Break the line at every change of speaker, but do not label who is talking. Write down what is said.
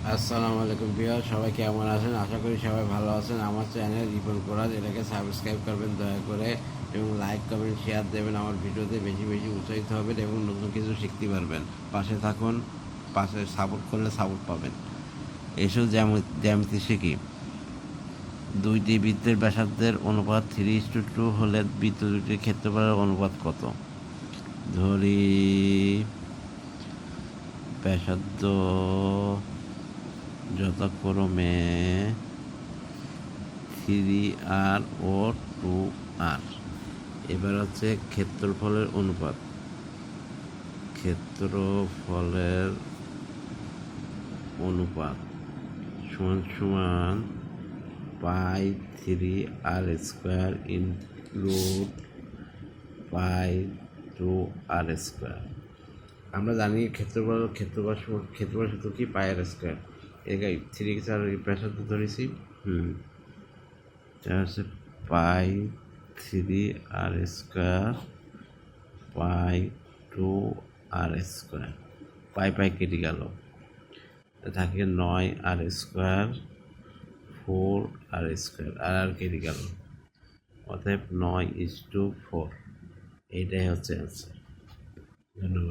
আসসালামু আলাইকুম প্রিয়, সবাই কেমন আছেন? আশা করি সবাই ভালো আছেন। আমার চ্যানেল রিপন কোরাজ, এটাকে সাবস্ক্রাইব করবেন, দয়া করে, এবং লাইক কমেন্ট শেয়ার দেবেন। আমার ভিডিওতে বেশি বেশি উৎসাহিত হবেন এবং নতুন কিছু শিখতে পারবেন। পাশে থাকুন, পাশে সাপোর্ট করলে সাপোর্ট পাবেন। এসব জ্যামিতি শিখি। দুইটি বৃত্তের ব্যাসার্ধের অনুপাত থ্রি টু টু হলে বৃত্ত দুটির ক্ষেত্রফলের অনুপাত কত? ধরি, ব্যাসার্ধ যথাক্রমে থ্রি আর ও টু আর। এবার হচ্ছে ক্ষেত্রফলের অনুপাত। ক্ষেত্রফলের অনুপাত সমান সমান pi three r square include pi two r square. আমরা জানি ক্ষেত্রফল ক্ষেত্রফল ক্ষেত্রফল সূত্র কি? Pi r square. থ্রি চার ব্যাসার্ধ ধরেছি। হুম। এটা হচ্ছে pi three r square pi two r square. Pi pi কেটে গেল। থাকে নয় r square four r square r r কেটে গেল। অতএব নয় ইস টু ফোর। এইটাই হচ্ছে অ্যান্সার ধন্যবাদ।